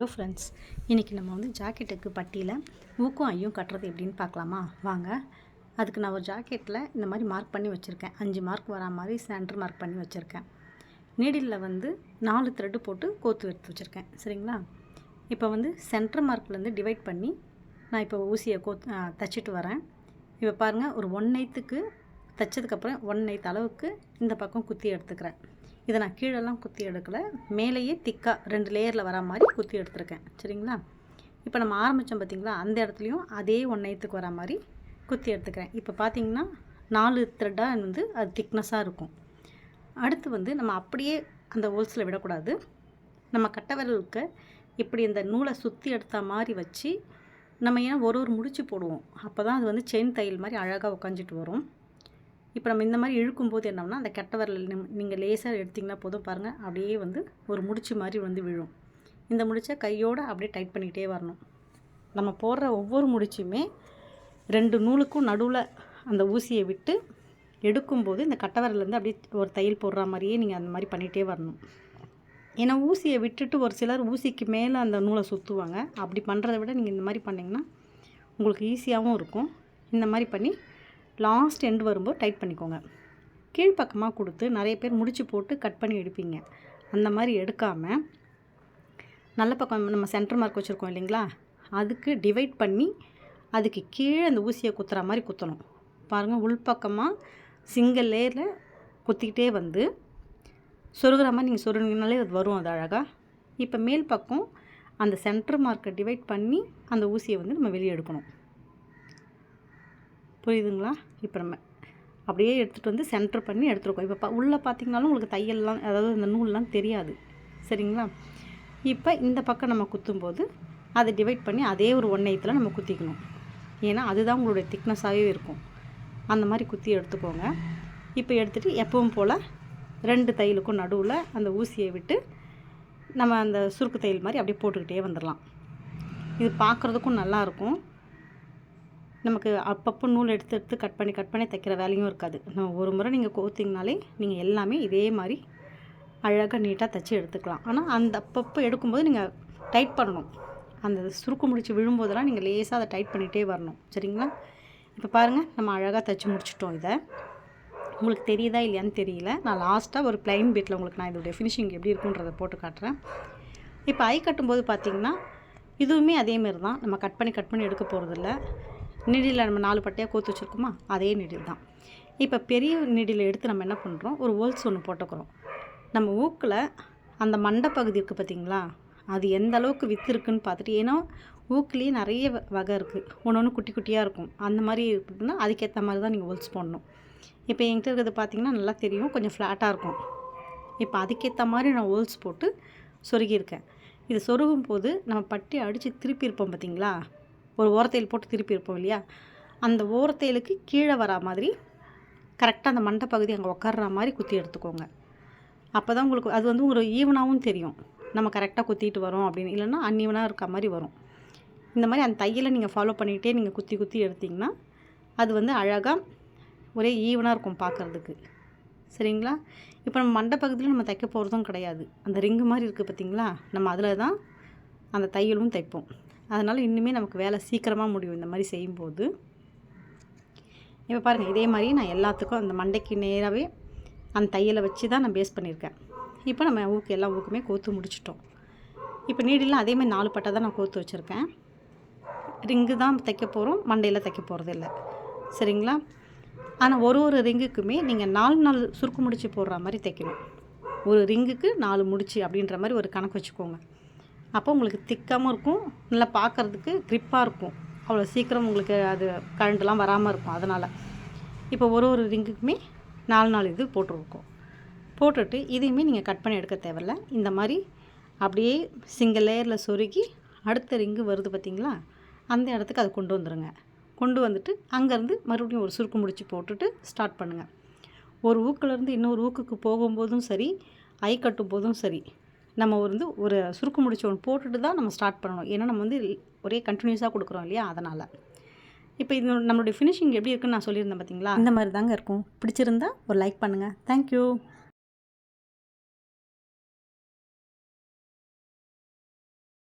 Hello friends இன்றைக்கி நம்ம வந்து ஜாக்கெட்டுக்கு பட்டியில் ஊக்கும் ஐயும் கட்டுறது எப்படின்னு பார்க்கலாமா? வாங்க. அதுக்கு நான் ஒரு ஜாக்கெட்டில் இந்த மாதிரி மார்க் பண்ணி வச்சுருக்கேன். அஞ்சு மார்க் வரா மாதிரி சென்டர் மார்க் பண்ணி வச்சுருக்கேன். நீடிலில் வந்து நாலு த்ரெட்டு போட்டு கோத்து எடுத்து வச்சுருக்கேன். சரிங்களா? இப்போ வந்து சென்டர் மார்க்லேருந்து டிவைட் பண்ணி நான் இப்போ ஊசியை கோத் தைச்சிட்டு வரேன். இப்போ பாருங்கள் ஒரு ஒன் எய்த்துக்கு தைச்சதுக்கப்புறம் ஒன் எய்த் அளவுக்கு இந்த பக்கம் குத்தி எடுத்துக்கிறேன். இதை நான் கீழெல்லாம் குத்தி எடுக்கலை. மேலேயே திக்காக ரெண்டு லேயரில் வரா மாதிரி குத்தி எடுத்திருக்கேன். சரிங்களா? இப்போ நம்ம ஆரம்பித்தோம் பார்த்திங்களா அந்த இடத்துலையும் அதே ஒன் நைத்துக்கு வரா மாதிரி குத்தி எடுத்துக்கிறேன். இப்போ பார்த்தீங்கன்னா நாலு த்ரெட்டாக வந்து அது திக்னஸாக இருக்கும். அடுத்து வந்து நம்ம அப்படியே அந்த ஹோல்ஸில் விடக்கூடாது. நம்ம கட்டை விரலுக்கு இப்படி இந்த நூலை சுற்றி எடுத்த மாதிரி வச்சு நம்ம ஏன் ஒரு ஒரு முடிச்சு போடுவோம். அப்போ தான் அது வந்து செயின் தையல் மாதிரி அழகாக உட்காந்துட்டு வரும். இப்போ நம்ம இந்த மாதிரி இழுக்கும்போது என்னன்னா அந்த கெட்ட விரல் நீங்கள் லேசாக எடுத்திங்கன்னா போதும் பாருங்கள் அப்படியே வந்து ஒரு முடிச்சு மாதிரி வந்து விழும். இந்த முடிச்சை கையோடு அப்படியே டைட் பண்ணிக்கிட்டே வரணும். நம்ம போடுற ஒவ்வொரு முடிச்சுமே ரெண்டு நூலுக்கும் நடுவில் அந்த ஊசியை விட்டு எடுக்கும்போது இந்த கட்டை விரல்லேருந்து அப்படியே ஒரு தையல் போடுற மாதிரியே நீங்கள் அந்த மாதிரி பண்ணிகிட்டே வரணும். ஏன்னா ஊசியை விட்டுட்டு ஒரு சிலர் ஊசிக்கு மேலே அந்த நூலை சுற்றுவாங்க அப்படி பண்ணுறத விட நீங்கள் இந்த மாதிரி பண்ணிங்கன்னா உங்களுக்கு ஈஸியாகவும் இருக்கும். இந்த மாதிரி பண்ணி லாஸ்ட் எண்டு வரும்போது டைட் பண்ணிக்கோங்க. கீழ்ப்பக்கமாக கொடுத்து நிறைய பேர் முடிச்சு போட்டு கட் பண்ணி எடுப்பீங்க. அந்த மாதிரி எடுக்காமல் நல்ல பக்கம் நம்ம சென்டர் மார்க் வச்சுருக்கோம் இல்லைங்களா? அதுக்கு டிவைட் பண்ணி அதுக்கு கீழே அந்த ஊசியை குத்துற மாதிரி குத்தணும். பாருங்கள் உள்பக்கமாக சிங்கிள் லேயரில் குத்திக்கிட்டே வந்து சொருகிற மாதிரி நீங்கள் சொருகினாலே அது வரும் அது அழகாக இப்போ மேல் பக்கம் அந்த சென்டர் மார்க்கை டிவைட் பண்ணி அந்த ஊசியை வந்து நம்ம வெளியே எடுக்கணும். புரியுதுங்களா? இப்போ நம்ம அப்படியே எடுத்துகிட்டு வந்து சென்டர் பண்ணி எடுத்துருக்கோம். இப்போ பா உள்ளே பார்த்தீங்கனாலும் உங்களுக்கு தையல்லாம் அதாவது இந்த நூல்லாம் தெரியாது. சரிங்களா? இப்போ இந்த பக்கம் நம்ம குத்தும்போது அதை டிவைட் பண்ணி அதே ஒரு ஒன் எய்த்தில் நம்ம குத்திக்கணும். ஏன்னா அதுதான் உங்களுடைய திக்னஸாகவே இருக்கும். அந்த மாதிரி குத்தி எடுத்துக்கோங்க. இப்போ எடுத்துகிட்டு எப்பவும் போல் ரெண்டு தையலுக்கும் நடுவில் அந்த ஊசியை விட்டு நம்ம அந்த சுருக்கு தையல் மாதிரி அப்படியே போட்டுக்கிட்டே வந்துடலாம் இது பார்க்குறதுக்கும் நல்லாயிருக்கும் நமக்கு அப்பப்போ நூல் எடுத்து எடுத்து கட் பண்ணி கட் பண்ணி தைக்கிற வேலையும் இருக்காது. நம்ம ஒரு முறை நீங்கள் கோத்திங்கனாலே நீங்கள் எல்லாமே இதே மாதிரி அழகாக நீட்டாக தைச்சி எடுத்துக்கலாம். ஆனால் அந்த அப்பப்போ எடுக்கும்போது நீங்கள் டைட் பண்ணணும். அந்த சுருக்கு முடிச்சு விழும்போதெல்லாம் நீங்கள் லேசாக அதை டைட் பண்ணிகிட்டே வரணும். சரிங்களா? இப்போ பாருங்கள் நம்ம அழகாக தைச்சி முடிச்சிட்டோம் இதை. உங்களுக்கு தெரியுதா இல்லையான்னு தெரியல. நான் லாஸ்ட்டாக ஒரு பிளைன் பீட்டில் உங்களுக்கு நான் இதோடைய ஃபினிஷிங் எப்படி இருக்குன்றதை போட்டு காட்டுறேன். இப்போ ஐ கட்டும்போது பார்த்தீங்கன்னா இதுவுமே அதேமாரி தான். நம்ம கட் பண்ணி கட் பண்ணி எடுக்க போகிறதில்ல நீடியில் நம்ம நாலு பட்டையாக கோத்து வச்சுருக்கோமா? அதே நெடில் தான். இப்போ பெரிய நீடியில் எடுத்து நம்ம என்ன பண்ணுறோம் ஒரு ஹோல்ஸ் ஒன்று போட்டுக்கிறோம். நம்ம ஊக்கில் அந்த மண்டை பகுதி இருக்குது பார்த்தீங்களா அது எந்த அளவுக்கு வித்து இருக்குன்னு பார்த்துட்டு ஏன்னா ஊக்கிலேயே நிறைய வ- வகை இருக்குது ஒன்று ஒன்று குட்டி குட்டியாக இருக்கும். அந்த மாதிரி இருக்குதுன்னா அதுக்கேற்ற மாதிரி தான் நீங்கள் ஹோல்ஸ் போடணும். இப்போ என்கிட்ட இருக்கிறது பார்த்தீங்கன்னா நல்லா தெரியும். கொஞ்சம் ஃப்ளாட்டாக இருக்கும். இப்போ அதுக்கேற்ற மாதிரி நான் ஹோல்ஸ் போட்டு சொருகியிருக்கேன். இது சொருகும் போது நம்ம பட்டி அடித்து திருப்பி இருப்போம் பார்த்தீங்களா ஒரு ஓரத்தையில் போட்டு திருப்பி இருப்போம் இல்லையா? அந்த ஓரத்தையிலுக்கு கீழே வரா மாதிரி கரெக்டாக அந்த மண்டை பகுதி அங்கே உட்கார்ற மாதிரி குத்தி எடுத்துக்கோங்க. அப்போ தான் உங்களுக்கு அது வந்து ஒரு ஈவனாகவும் தெரியும். நம்ம கரெக்டாக குத்திட்டு வரோம் அப்படின்னு. இல்லைன்னா அன்ஈவனாக இருக்க மாதிரி வரும். இந்த மாதிரி அந்த தையலை நீங்கள் ஃபாலோ பண்ணிகிட்டே நீங்கள் குத்தி குத்தி எடுத்திங்கன்னா அது வந்து அழகாக ஒரே ஈவனாக இருக்கும் பார்க்குறதுக்கு சரிங்களா? இப்போ நம்ம மண்டை பகுதியில் நம்ம தைக்க போகிறதும் கிடையாது. அந்த ரிங்கு மாதிரி இருக்குது பார்த்திங்களா நம்ம அதில் தான் அந்த தையலும் தைப்போம். அதனால் இன்னுமே நமக்கு வேலை சீக்கிரமாக முடியும் இந்த மாதிரி செய்யும்போது. இப்போ பாருங்கள் இதே மாதிரி நான் எல்லாத்துக்கும் அந்த மண்டைக்கு நேராகவே அந்த தையலை வச்சு தான் நான் பேஸ் பண்ணியிருக்கேன். இப்போ நம்ம ஊக்கு எல்லா ஊக்குமே கோத்து முடிச்சிட்டோம். இப்போ நீடிலாம் அதே மாதிரி நாலு பட்டை தான் நான் கோத்து வச்சுருக்கேன். ரிங்கு தான் தைக்க போகிறோம் மண்டையில் தைக்க போகிறது இல்லை. சரிங்களா? ஆனால் ஒரு ஒரு ரிங்குக்குமே நீங்கள் நாலு நாள் சுருக்கு முடிச்சு போடுற மாதிரி தைக்கணும். ஒரு ரிங்குக்கு நாலு முடிச்சு அப்படின்ற மாதிரி ஒரு கணக்கு வச்சுக்கோங்க. அப்போ உங்களுக்கு திக்காமல் இருக்கும். நல்லா பார்க்குறதுக்கு க்ரிப்பாக இருக்கும். அவ்வளோ சீக்கிரம் உங்களுக்கு அது கரண்ட்லாம் வராமல் இருக்கும் அதனால். இப்போ ஒரு ஒரு ரிங்குக்குமே நாலு நாலு இது போட்டிருக்கோம். போட்டுட்டு இதையுமே நீங்கள் கட் பண்ணி எடுக்க தேவையில்ல. இந்த மாதிரி அப்படியே சிங்கிள் லேயரில் சொருகி அடுத்த ரிங்கு வருது பார்த்திங்களா? அந்த இடத்துக்கு அதை கொண்டு வந்துடுங்க கொண்டு வந்துட்டு அங்கேருந்து மறுபடியும் ஒரு சுருக்கு முடிச்சு போட்டுட்டு ஸ்டார்ட் பண்ணுங்கள் ஒரு ஊக்குலேருந்து இன்னொரு ஊக்குக்கு போகும்போதும் சரி ஐ கட்டும் போதும் சரி நம்ம வந்து ஒரு சுருக்கு முடிச்சு ஒன்று போட்டுட்டு தான் நம்ம ஸ்டார்ட் பண்ணணும். ஏன்னா நம்ம வந்து ஒரே கண்டினியூஸாக கொடுக்குறோம் இல்லையா? அதனால். இப்போ இது நம்மளுடைய ஃபினிஷிங் எப்படி இருக்குன்னு நான் சொல்லியிருந்தேன் பார்த்தீங்களா இந்த மாதிரி தாங்க இருக்கும். பிடிச்சிருந்தா ஒரு லைக் பண்ணுங்கள் தேங்க்யூ